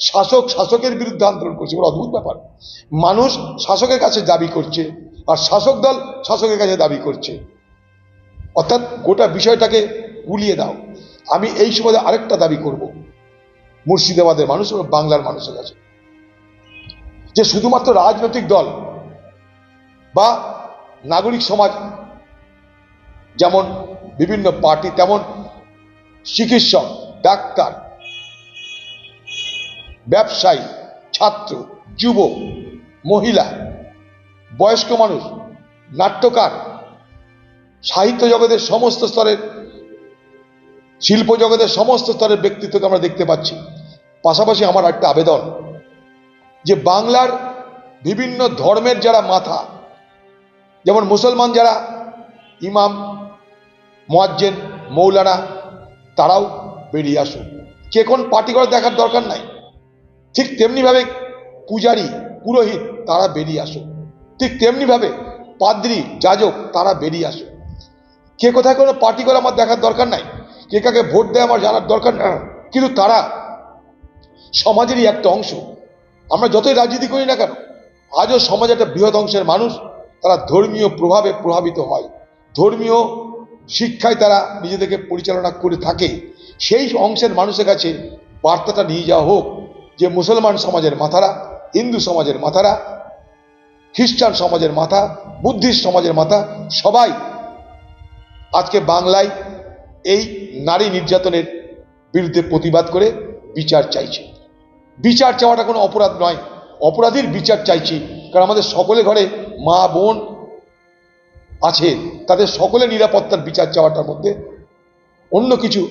শাসক শাসকের বিরুদ্ধে আন্দোলন করছে, বড় অদ্ভুত ব্যাপার। মানুষ শাসকের কাছে দাবি করছে, আর শাসক দল শাসকের কাছে দাবি করছে। অর্থাৎ গোটা বিষয়টাকে গুলিয়ে দাও। আমি এই সময় আরেকটা দাবি করব, মুর্শিদাবাদের মানুষ এবং বাংলার মানুষের কাছে। যে শুধুমাত্র রাজনৈতিক দল বা নাগরিক সমাজ, যেমন বিভিন্ন পার্টি, তেমন চিকিৎসক, ডাক্তার ব্যবসায়ী, ছাত্র, যুবক, মহিলা, বয়স্ক মানুষ, নাট্যকার, সাহিত্য জগতের সমস্ত স্তরের, শিল্প জগতের সমস্ত স্তরের ব্যক্তিত্বকে আমরা দেখতে পাচ্ছি। পাশাপাশি আমার একটা আবেদন যে বাংলার বিভিন্ন ধর্মের যারা মাথা, যেমন মুসলমান যারা ইমাম, মোয়াজ্জেন, মৌলানা, তারাও বেরিয়ে আসুক। কে কোন পার্টি করে দেখার দরকার নাই। ঠিক তেমনিভাবে পূজারি, পুরোহিত তারা বেরিয়ে আসুক ঠিক তেমনিভাবে পাদ্রি, যাজক তারা বেরিয়ে আসুক কে কোথায় কোনো পার্টি করে আমার দেখার দরকার নাই। কে কাকে ভোট দেয় আমার জানার দরকার না। কিন্তু তারা সমাজেরই একটা অংশ। আমরা যতই রাজনীতি করি না কেন, আজও সমাজ একটা বৃহৎ অংশের মানুষ, তারা ধর্মীয় প্রভাবে প্রভাবিত হয়। ধর্মীয় শিক্ষায় তারা নিজেদেরকে পরিচালনা করে থাকে। সেই অংশের মানুষের কাছে বার্তাটা নিয়ে যাওয়া হোক। যে মুসলমান সমাজের মাথারা, হিন্দু সমাজের মাথারা, খ্রিস্টান সমাজের মাথা, বুদ্ধিস্ট সমাজের মাথা, সবাই আজকে বাংলায় এই নারী নির্যাতনের বিরুদ্ধে প্রতিবাদ করে বিচার চাইছে। বিচার চাওয়াটা কোনো অপরাধ নয়, অপরাধীর বিচার চাইছি, কারণ আমাদের সকলে ঘরে মা, বোন আছে, তাদের সকলে নিরাপত্তার বিচার চাওয়াটার মধ্যে অন্য কিছু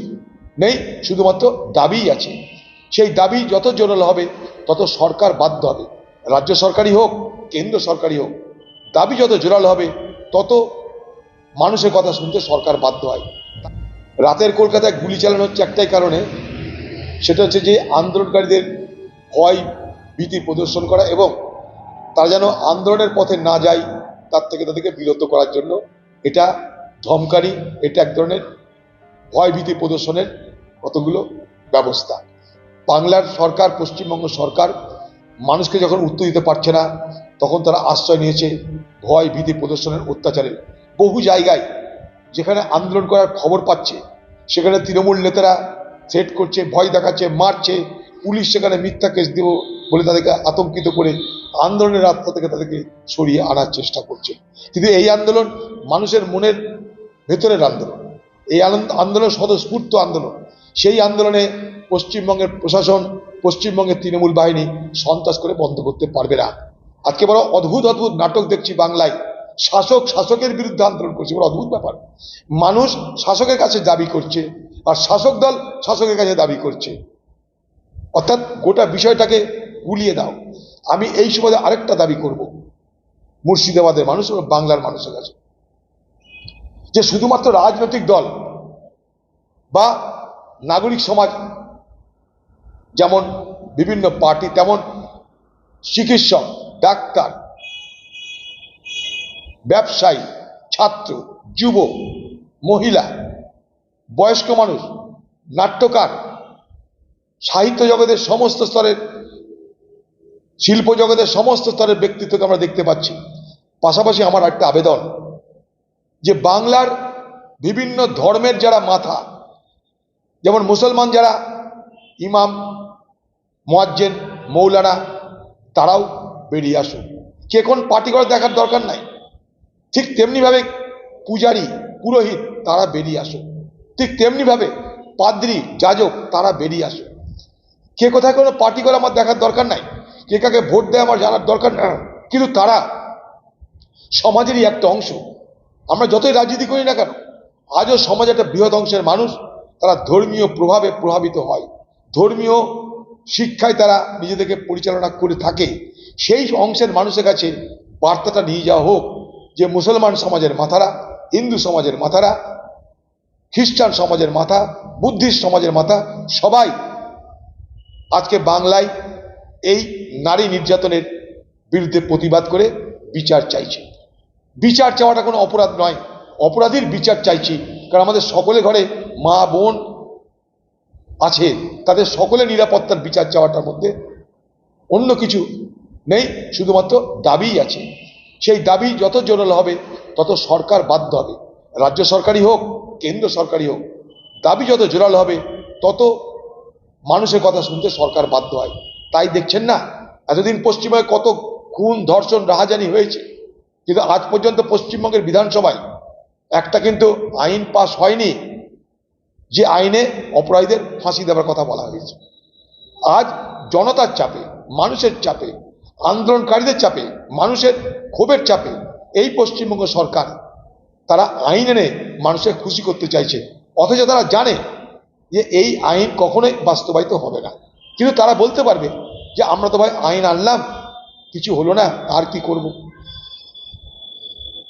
নেই, শুধুমাত্র দাবিই আছে। সেই দাবি যত জোরালো হবে, তত সরকার বাধ্য হবে। রাজ্য সরকারই হোক, কেন্দ্র সরকারই হোক, দাবি যত জোরালো হবে, তত মানুষের কথা শুনতে সরকার বাধ্য হয়। রাতের কলকাতায় গুলি চালানো হচ্ছে একটাই কারণে, সেটা হচ্ছে যে আন্দোলনকারীদের ভয়, ভীতি প্রদর্শন করা এবং তারা যেন আন্দোলনের পথে না যায়, তার থেকে তাদেরকে বিরত করার জন্য এটা ধমকারি এটা এক ধরনের ভয়, ভীতি প্রদর্শনের কতগুলো ব্যবস্থা। বাংলার সরকার, পশ্চিমবঙ্গ সরকার মানুষকে যখন উত্তর দিতে পারছে না, তখন তারা আশ্রয় নিয়েছে ভয় ভীতি প্রদর্শনের অত্যাচারের বহু জায়গায় যেখানে আন্দোলন করার খবর পাচ্ছে, সেখানে তৃণমূল নেতারা থ্রেট করছে, ভয় দেখাচ্ছে, মারছে, পুলিশ সেখানে মিথ্যা কেস দেব বলে তাদেরকে আতঙ্কিত করে আন্দোলনের রাস্তা থেকে তাদেরকে সরিয়ে আনার চেষ্টা করছে। কিন্তু এই আন্দোলন মানুষের মনের ভেতরের আন্দোলন। এই আন্দোলন স্বতঃস্ফূর্ত আন্দোলন। সেই আন্দোলনে পশ্চিমবঙ্গের প্রশাসন, পশ্চিমবঙ্গের তৃণমূল বাহিনী সন্ত্রাস করে বন্ধ করতে পারবে না। আজকে বড় অদ্ভুত অদ্ভুত নাটক দেখছি বাংলায়। শাসক, শাসকের বিরুদ্ধে আন্দোলন করছে, বড় অদ্ভুত ব্যাপার। মানুষ শাসকের কাছে দাবি করছে আর শাসক দল শাসকের কাছে দাবি করছে। অর্থাৎ গোটা বিষয়টাকে গুলিয়ে দাও। আমি এই সময় আরেকটা দাবি করব। মুর্শিদাবাদের মানুষ এবং বাংলার মানুষের কাছে। যে শুধুমাত্র রাজনৈতিক দল বা নাগরিক সমাজ, যেমন বিভিন্ন পার্টি, তেমন চিকিৎসক, ডাক্তার, ব্যবসায়ী, ছাত্র যুব মহিলা, বয়স্ক মানুষ, নাট্যকার, সাহিত্য জগতের সমস্ত স্তরের, শিল্প জগতের সমস্ত স্তরের ব্যক্তিত্বকে আমরা দেখতে পাচ্ছি। পাশাপাশি আমার একটা আবেদন যে বাংলার বিভিন্ন ধর্মের যারা মাথা যেমন মুসলমান যারা, ইমাম, মোয়াজ্জেন, মৌলানা, তারাও বেরিয়ে আসুক। কে কোন পার্টি করে দেখার দরকার নাই। ঠিক তেমনিভাবে পূজারি, পুরোহিত, তারা বেরিয়ে আসুক। ঠিক তেমনিভাবে পাদ্রি, যাজক, তারা বেরিয়ে আসুক। কে কোথায় কোনো পার্টি করে আমার দেখার দরকার নাই। কে কাকে ভোট দেয় আমার জানার দরকার না কিন্তু তারা সমাজেরই একটা অংশ। আমরা যতই রাজনীতি করি না কেন, আজও সমাজ একটা বৃহৎ অংশের মানুষ। তারা ধর্মীয় প্রভাবে প্রভাবিত হয়। ধর্মীয় শিক্ষায় তারা নিজেদেরকে পরিচালনা করে থাকে। সেই অংশের মানুষের কাছে বার্তাটা নিয়ে যাওয়া হোক যে মুসলমান সমাজের মাথারা, হিন্দু সমাজের মাথারা, খ্রিস্টান সমাজের মাথা, বুদ্ধিস্ট সমাজের মাথা, সবাই আজকে বাংলায় এই নারী নির্যাতনের বিরুদ্ধে প্রতিবাদ করে বিচার চাইছে। বিচার চাওয়াটা কোনো অপরাধ নয়। অপরাধীর বিচার চাইছি। কারণ আমাদের সকলে ঘরে মা, বোন আছে, তাদের সকলে নিরাপত্তার বিচার চাওয়াটার মধ্যে অন্য কিছু নেই, শুধুমাত্র দাবিই আছে। সেই দাবি যত জোরালো হবে, তত সরকার বাধ্য হবে। রাজ্য সরকারই হোক, কেন্দ্র সরকারই হোক, দাবি যত জোরালো হবে, তত মানুষের কথা শুনতে সরকার বাধ্য হয়। তাই দেখছেন না, এতদিন পশ্চিমবঙ্গে কত খুন, ধর্ষণ, রাহাজানি হয়েছে, কিন্তু আজ পর্যন্ত পশ্চিমবঙ্গের বিধানসভায় একটা কিন্তু আইন পাস হয়নি যে আইনে অপরাধীদের ফাঁসি দেওয়ার কথা বলা হয়েছে। আজ জনতার চাপে, মানুষের চাপে, আন্দোলনকারীদের চাপে, মানুষের ক্ষোভের চাপে এই পশ্চিমবঙ্গ সরকার তারা আইন এনে মানুষের খুশি করতে চাইছে। অথচ তারা জানে যে এই আইন কখনোই বাস্তবায়িত হবে না। কিন্তু তারা বলতে পারবে যে আমরা তো ভাই আইন আনলাম, কিছু হলো না, আর কি করব?